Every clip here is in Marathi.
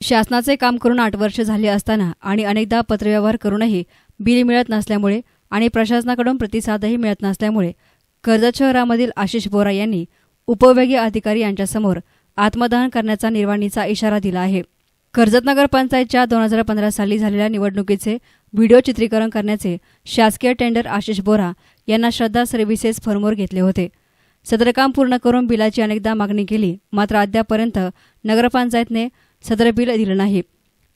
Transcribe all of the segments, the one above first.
शासनाचे काम करून आठ वर्ष झाली असताना आणि अनेकदा पत्रव्यवहार करूनही बिल मिळत नसल्यामुळे आणि प्रशासनाकडून प्रतिसादही मिळत नसल्यामुळे कर्जत शहरामधील आशिष बोरा यांनी उपविभागीय अधिकारी यांच्यासमोर आत्मदहन करण्याचा निर्वाणीचा इशारा दिला आहे. कर्जत नगर पंचायतच्या दोन हजार पंधरा साली झालेल्या निवडणुकीचे व्हिडिओ चित्रीकरण करण्याचे शासकीय टेंडर आशिष बोरा यांना श्रद्धा सर्व्हिसेस फर्मवर घेतले होते. सदरकाम पूर्ण करून बिलाची अनेकदा मागणी केली मात्र अद्यापर्यंत नगरपंचायतने सदर बिल दिलं नाही.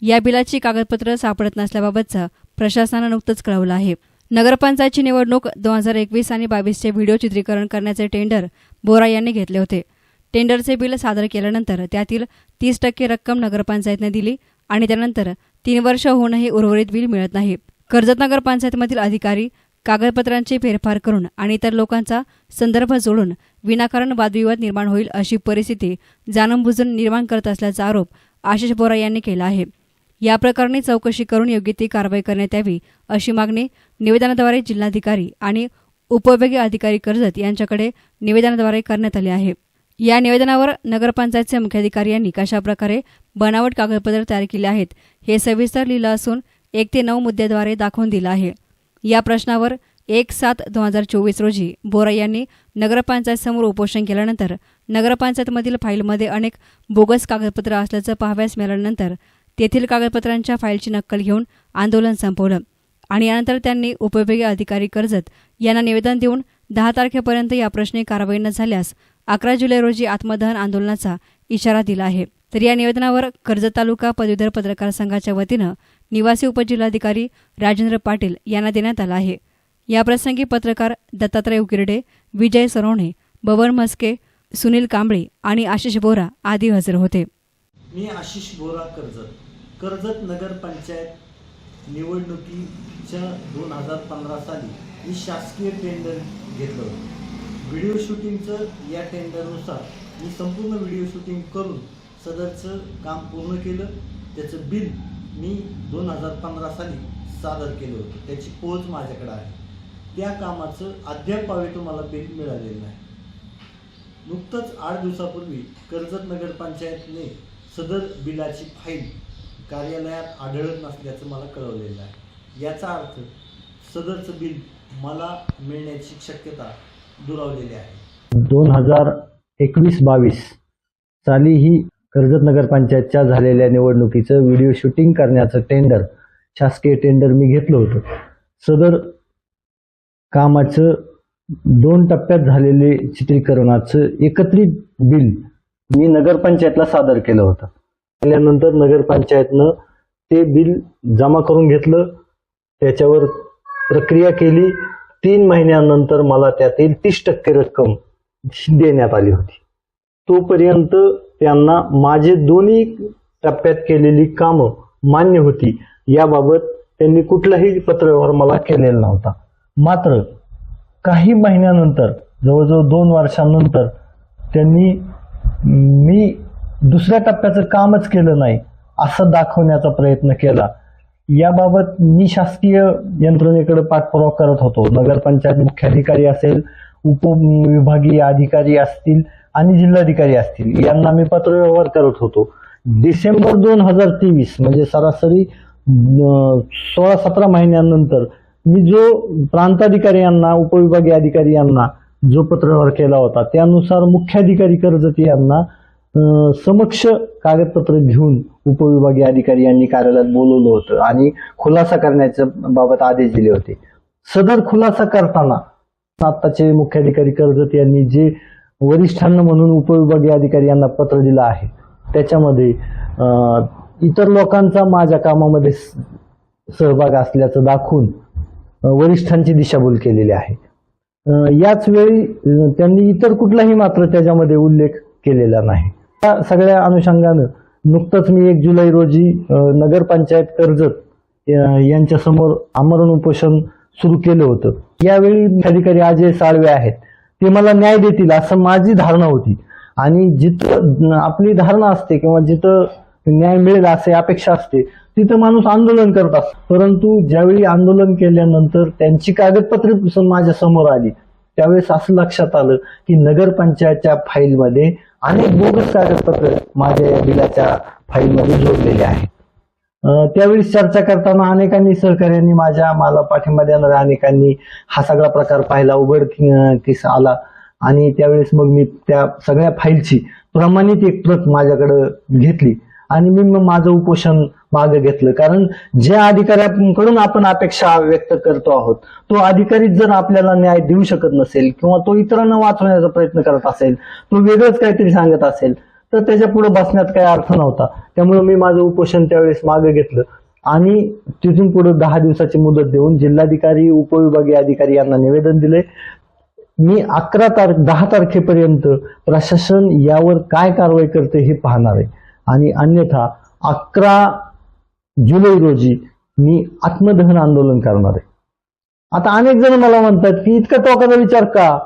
या बिलाची कागदपत्र सापडत नसल्याबाबतचं प्रशासनानं नुकतंच कळवलं आहे. नगरपंचायतची निवडणूक दोन हजार एकवीस आणि बावीसचे व्हिडिओ चित्रीकरण करण्याचे टेंडर बोरा यांनी घेतले होते. टेंडरचे बिल सादर केल्यानंतर त्यातील तीस टक्के रक्कम नगरपंचायतने दिली आणि त्यानंतर तीन वर्ष होऊनही उर्वरित बिल मिळत नाही. कर्जत नगरपंचायतमधील अधिकारी कागदपत्रांचे फेरफार करून आणि इतर लोकांचा संदर्भ जोडून विनाकारण वादविवाद निर्माण होईल अशी परिस्थिती जाणूनबुजून निर्माण करत असल्याचा आरोप आशिष बोरा यांनी केला आहे. या प्रकरणी चौकशी करून योग्य ती कारवाई करण्यात यावी अशी मागणी निवेदनाद्वारे जिल्हाधिकारी आणि उपविभागीय अधिकारी कर्जत यांच्याकडे निवेदनाद्वारे करण्यात आली आहे. या निवेदनावर नगरपंचायतचे मुख्याधिकारी यांनी कशाप्रकारे बनावट कागदपत्र तयार केले आहेत हे सविस्तर लिहिलं असून एक ते नऊ मुद्द्याद्वारे दाखवून दिलं आहे. या प्रश्नावर एक सात दोन हजार चोवीस रोजी बोरा यांनी नगरपंचायतसमोर उपोषण केल्यानंतर नगरपंचायतमधील फाईलमध्ये अनेक बोगस कागदपत्र असल्याचं पाहाव्यास मिळाल्यानंतर तेथील कागदपत्रांच्या फाईलची नक्कल घेऊन आंदोलन संपवलं आणि यानंतर त्यांनी उपविभागीय अधिकारी कर्जत यांना निवेदन देऊन दहा तारखेपर्यंत या प्रश्नी कारवाई न झाल्यास अकरा जुलै रोजी आत्मदहन आंदोलनाचा इशारा दिला आहे. तर या निवेदनावर कर्जत तालुका पदवीधर पत्रकार संघाच्या वतीनं निवासी उपजिल्हाधिकारी राजेंद्र पाटील यांना देण्यात आला आहे. याप्रसंगी पत्रकार दत्तात्रय उकिरडे विजय सरोणे बवन मस्के सुनील कांबळे आणि आशिष बोरा आदी हजर होते. मी आशिष बोरा कर्जत. कर्जत नगरपंचायत निवडणुकीच्या दोन हजार पंधरा साली मी शासकीय टेंडर घेतलं होतं. व्हिडिओ शूटिंगचं या टेंडरनुसार मी संपूर्ण व्हिडिओ शूटिंग करून सदरचं काम पूर्ण केलं. त्याचं बिल मी दोन हजार पंधरा साली सादर केलं होतं. त्याची पोच माझ्याकडे आहे. त्या कामाचं अद्याप मला बिल मिळालेलं नाही. नुकतंच आठ दिवसापूर्वी कर्जत नगरपंचायतने सदर बिलाची फाईल कार्यालयात आढळत नसल्याचं मला कळवलेलं आहे. याचा अर्थ सदरचं बिल मला मिळण्याची शक्यता दुरावलेली आहे. दोन हजार एकवीस बावीस साली ही कर्जत नगरपंचायतच्या झालेल्या निवडणुकीचं व्हिडिओ शूटिंग करण्याचं टेंडर शासकीय टेंडर मी घेतलं होतं. सदर कामाचं दोन टप्प्यात झालेले चित्रीकरणाचं एकत्रित बिल मी नगरपंचायतला सादर केलं होतं. केल्यानंतर नगरपंचायतनं ते बिल जमा करून घेतलं. त्याच्यावर प्रक्रिया केली. तीन महिन्यानंतर मला त्यातील तीस टक्के रक्कम देण्यात आली होती. तोपर्यंत त्यांना माझे दोन्ही टप्प्यात केलेली कामं मान्य होती. याबाबत त्यांनी कुठलाही पत्रव्यवहार मला केलेला नव्हता. मात्र काही महिन्यानंतर जवळजवळ दोन वर्षांनंतर त्यांनी मी दुसऱ्या टप्प्याचं कामच केलं नाही असं दाखवण्याचा प्रयत्न केला. याबाबत मी शासकीय यंत्रणेकडे पाठपुरावा करत होतो. नगरपंचायत मुख्याधिकारी असेल उपविभागीय अधिकारी असतील आणि जिल्हाधिकारी असतील यांना मी पत्रव्यवहार करत होतो. डिसेंबर दोन हजार तेवीस म्हणजे सरासरी सोळा सतरा महिन्यानंतर मी जो प्रांताधिकारी यांना उपविभागीय अधिकारी यांना जो पत्रव्यवहार केला होता त्यानुसार मुख्याधिकारी कर्जत यांना समक्ष कागदपत्र घेऊन उपविभागीय अधिकारी यांनी कार्यालयात बोलवलं होतं आणि खुलासा करण्याच्या बाबत आदेश दिले होते. सदर खुलासा करताना आत्ताचे मुख्याधिकारी कर्जत यांनी जे वरिष्ठांना म्हणून उपविभागीय अधिकारी यांना पत्र दिलं आहे त्याच्यामध्ये इतर लोकांचा माझ्या कामामध्ये स- सहभाग असल्याचं दाखवून वरिष्ठांची दिशाभूल केलेली आहे. याच वेळी त्यांनी इतर कुठलाही मात्र त्याच्यामध्ये उल्लेख केलेला नाही. त्या सगळ्या अनुषंगानं नुकतंच मी एक जुलै रोजी नगरपंचायत कर्जत यांच्यासमोर आमरण उपोषण सुरू केलं होतं. यावेळी अधिकारी अजय साळवे आहेत. ते मला न्याय देतील असं माझी धारणा होती. आणि जिथं आपली धारणा असते किंवा जिथं न्याय मिळेल असे अपेक्षा असते तिथं माणूस आंदोलन करत असतो. परंतु ज्यावेळी आंदोलन केल्यानंतर त्यांची कागदपत्रे माझ्यासमोर आली त्यावेळेस असं लक्षात आलं की नगरपंचायतच्या फाईलमध्ये अनेक बोगस कागदपत्र माझ्या या बिलाच्या फाईलमध्ये जोडलेले आहे त्यावेळी चर्चा करताना अनेकांनी सहकार्यांनी माझ्या मला पाठिंबा देणाऱ्या अनेकांनी हा सगळा प्रकार पाहिला उघड कि- किस आला. आणि त्यावेळेस मग मी त्या सगळ्या फाईलची प्रमाणित एक प्रत माझ्याकडं घेतली. आणि मी मग माझं उपोषण मागे घेतलं. कारण ज्या अधिकाऱ्याकडून आपण अपेक्षा व्यक्त करतो आहोत तो अधिकारी जर आपल्याला न्याय देऊ शकत नसेल किंवा तो इतरांना वाचवण्याचा प्रयत्न करत असेल तो वेगळंच काहीतरी सांगत असेल तर त्याच्या पुढे बसण्यात काही अर्थ नव्हता. त्यामुळे मी माझं उपोषण त्यावेळेस मागे घेतलं. आणि तिथून पुढे दहा दिवसाची मुदत देऊन जिल्हाधिकारी उपविभागीय अधिकारी यांना निवेदन दिले मी अकरा तारख दहा तारखेपर्यंत प्रशासन यावर काय कारवाई करते हे पाहणार आहे. आणि अन्यथा अकरा जुलै रोजी मी आत्मदहन आंदोलन करणार आहे. आता अनेक जण मला म्हणतात की इतका टोकाचा विचार का?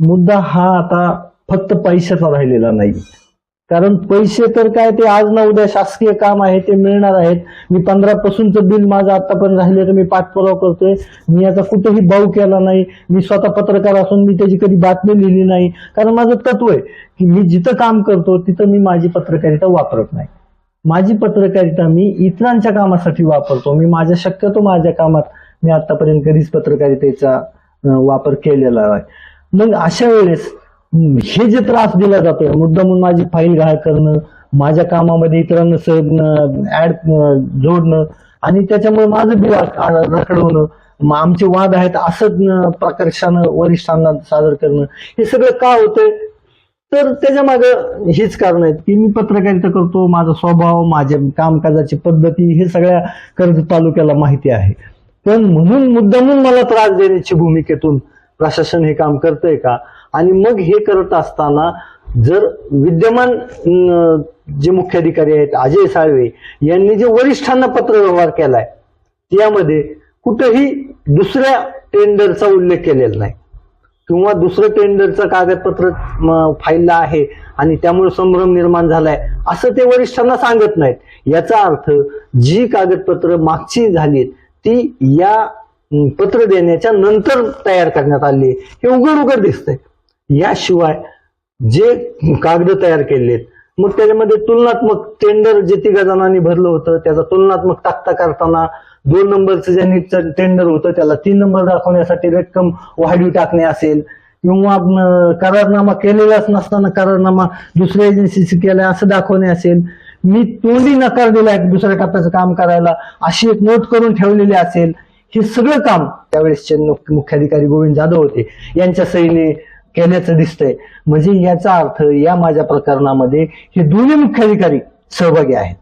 मुद्दा हा आता फक्त पैशाचा राहिलेला नाही. कारण पैसे तर काय ते आज ना उद्या शासकीय काम आहे ते मिळणार आहेत. मी पंधरा पासूनचं बिल माझं आतापर्यंत राहिले तर मी पाठपुरावा करतोय. मी याचा कुठेही भाऊ केला नाही. मी स्वतः पत्रकार असून मी त्याची कधी बातमी लिहिली नाही. कारण माझं तत्व आहे की मी जिथं काम करतो तिथं मी माझी पत्रकारिता वापरत नाही. माझी पत्रकारिता मी इतरांच्या कामासाठी वापरतो. मी माझ्या शक्यतो माझ्या कामात मी आतापर्यंत कधीच पत्रकारितेचा वापर केलेला आहे मग अशा वेळेस हे जे त्रास दिला जातोय मुद्दामून माझी फाईल घाळ करणं माझ्या कामामध्ये इतरांना ऍड जोडणं आणि त्याच्यामुळे माझं बिल रखडवणं मग आमचे वाद आहेत असं प्रकर्षानं वरिष्ठांना सादर करणं हे सगळं का होतंय? तर त्याच्या मागं हेच कारण आहेत की मी पत्रकारिता करतो माझा स्वभाव माझ्या कामकाजाची पद्धती हे सगळ्या कर्ज तालुक्याला माहिती आहे. पण म्हणून मुद्दामून मला त्रास देण्याची भूमिकेतून प्रशासन हे काम करतंय का? आणि मग हे करत असताना जर विद्यमान जे मुख्याधिकारी आहेत अजय साळवे यांनी जे वरिष्ठांना पत्रव्यवहार केलाय त्यामध्ये कुठेही दुसऱ्या टेंडरचा उल्लेख केलेला नाही. किंवा दुसरं टेंडरचं कागदपत्र म, फाईलला आहे आणि त्यामुळे संभ्रम निर्माण झालाय असं ते वरिष्ठांना सांगत नाहीत. याचा अर्थ जी कागदपत्र मागची झालीत ती या पत्र देण्याच्या नंतर तयार करण्यात आली. हे उघड उघड दिसतंय. याशिवाय जे कागद तयार केलेत मग त्याच्यामध्ये तुलनात्मक टेंडर जे तिघा जणांनी भरलं होतं त्याचा तुलनात्मक ताकता करताना दोन नंबरचं ज्यांनी टेंडर होतं त्याला तीन नंबर दाखवण्यासाठी रक्कम वाढीव टाकणे असेल किंवा करारनामा केलेलाच नसताना करारनामा दुसऱ्या एजन्सीशी केला असं दाखवणे असेल. मी तोंडी नकार दिला दुसऱ्या टप्प्याचं काम करायला. अशी एक नोट करून ठेवलेली असेल. हे सगळं काम त्यावेळेसचे मुख्य- मुख्याधिकारी गोविंद जाधव होते. यांच्या सहीने केल्याचं दिसतंय. म्हणजे याचा अर्थ या माझ्या प्रकरणामध्ये हे दोन्ही मुख्याधिकारी सहभागी आहेत.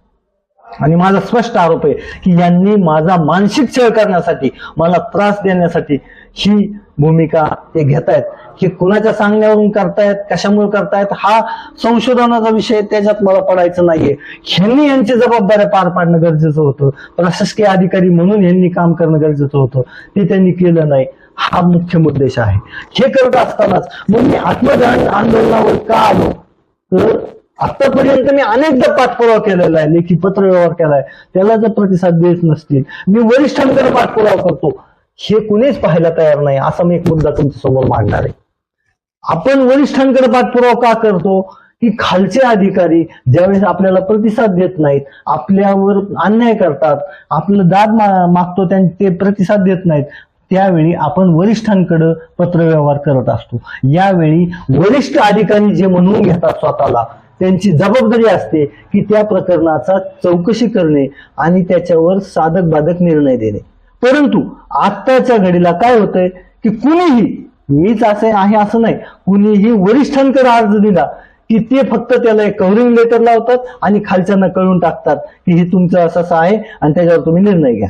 आणि माझा स्पष्ट आरोप आहे की यांनी माझा मानसिक छळ करण्यासाठी मला त्रास देण्यासाठी ही भूमिका ते घेत आहेत की कुणाच्या सांगण्यावरून करतायत कशामुळे करतायत हा संशोधनाचा विषय त्याच्यात मला पडायचं नाहीये. ह्यांनी यांची जबाबदाऱ्या पार पाडणं गरजेचं होतं. प्रशासकीय अधिकारी म्हणून यांनी काम करणं गरजेचं होतं. ते त्यांनी केलं नाही. हा मुख्य उद्देश आहे. हे करत असतानाच मग मी आत्मदहन आंदोलनावर का आलो? तर आतापर्यंत मी अनेकदा पाठपुरावा केलेला आहे लेखी पत्र व्यवहार केलाय. त्याला जर प्रतिसाद देत नसतील मी वरिष्ठांकडे पाठपुरावा करतो. हे कुणीच पाहायला तयार नाही असा मी एक मुद्दा तुमच्यासमोर मांडणार आहे. आपण वरिष्ठांकडे पाठपुरावा का करतो? की खालचे अधिकारी ज्यावेळेस आपल्याला प्रतिसाद देत नाहीत आपल्यावर अन्याय करतात आपलं दाद मा- मागतो त्यां ते प्रतिसाद देत नाहीत त्यावेळी आपण वरिष्ठांकडे पत्रव्यवहार करत असतो. यावेळी वरिष्ठ अधिकारी जे म्हणून घेतात स्वतःला त्यांची जबाबदारी असते की त्या प्रकरणाचा चौकशी करणे आणि त्याच्यावर साधक बाधक निर्णय देणे. परंतु आत्ताच्या घडीला काय होतंय की कुणीही मीच असे आहे असं नाही कुणीही वरिष्ठांकडे अर्ज दिला की ते फक्त त्याला एक कव्हरिंग लेटर लावतात आणि खालच्यांना कळून टाकतात की हे तुमचं असं असं आहे आणि त्याच्यावर तुम्ही निर्णय घ्या.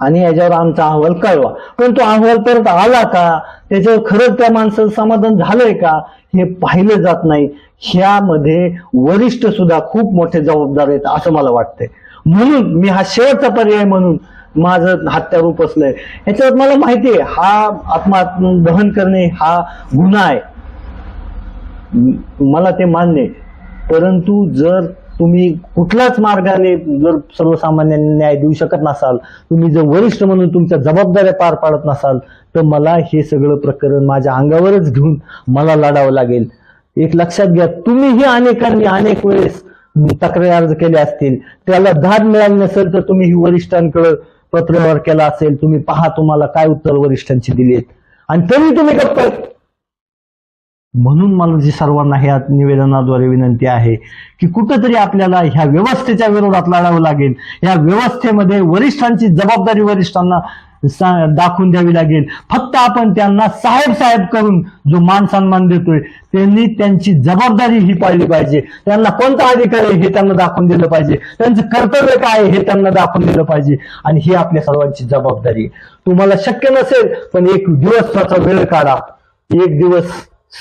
आणि याच्यावर आमचा अहवाल कळवा. पण तो अहवाल परत आला का? त्याच्यावर खरंच त्या माणसाचं समाधान झालंय का? हे पाहिलं जात नाही. ह्यामध्ये वरिष्ठ सुद्धा खूप मोठे जबाबदार आहेत असं मला वाटतंय. म्हणून मी हा शेवटचा पर्याय म्हणून माझं हत्यार उपसलंय. याच्यावर मला माहिती आहे हा आत्मा दहन करणे हा गुन्हा आहे. मला ते मान्य आहे. परंतु जर तुम्ही कुठल्याच मार्गाने जर सर्वसामान्यांना न्याय देऊ शकत नसाल तुम्ही जर वरिष्ठ म्हणून तुमच्या जबाबदाऱ्या पार पाडत नसाल तर मला हे सगळं प्रकरण माझ्या अंगावरच घेऊन मला लढावं लागेल. एक लक्षात घ्या तुम्हीही अनेकांनी अनेक वेळेस तक्रारी अर्ज केले असतील. त्याला धाड मिळाली नसेल तर तुम्ही ही वरिष्ठांकडे पत्रव्यवहार केला असेल. तुम्ही पहा तुम्हाला काय उत्तर वरिष्ठांची दिलीत आणि तरी तुम्ही गप्प म्हणून मला जी सर्वांना ह्या निवेदनाद्वारे विनंती आहे की कुठंतरी आपल्याला ह्या व्यवस्थेच्या विरोधात लढावं लागेल. या व्यवस्थेमध्ये वरिष्ठांची जबाबदारी वरिष्ठांना दाखवून द्यावी लागेल. फक्त आपण त्यांना साहेब साहेब करून जो मान सन्मान देतोय त्यांनी त्यांची जबाबदारी ही पाळली पाहिजे. त्यांना कोणता अधिकार आहे हे त्यांना दाखवून दिलं पाहिजे. त्यांचं कर्तव्य काय आहे हे त्यांना दाखवून दिलं पाहिजे. आणि ही आपल्या सर्वांची जबाबदारी आहे. तुम्हाला शक्य नसेल पण एक दिवस त्याचा वेळ काढा. एक दिवस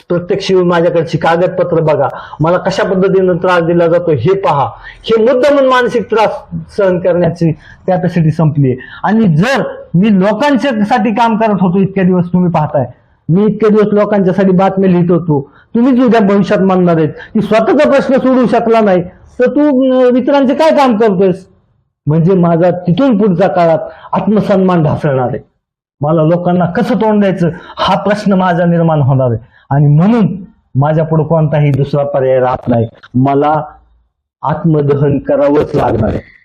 प्रत्यक्ष येऊन माझ्याकडची कागदपत्र बघा. मला कशा पद्धतीनं त्रास दिला जातो हे पहा. हे मुद्दा मानसिक त्रास सहन करण्याची कॅपॅसिटी संपली आणि जर मी लोकांच्यासाठी काम करत होतो इतक्या दिवस तुम्ही पाहताय. मी इतके दिवस लोकांच्यासाठी बातम्या लिहित होतो. तुम्हीच उद्या भविष्यात मानणार आहेत की स्वतःचा प्रश्न सोडू शकला नाही तर तू मित्रांचे काय काम करतोयस? म्हणजे माझा तिथून पुढच्या काळात आत्मसन्मान ढासळणार आहे. मला लोकांना कसं तोंड द्यायचं? हा प्रश्न माझा निर्माण होणार आहे. आणि म्हणून माझ्या पुढे कोणताही दुसरा पर्याय राहत नाही. मला आत्मदहन करावंच लागणार आहे.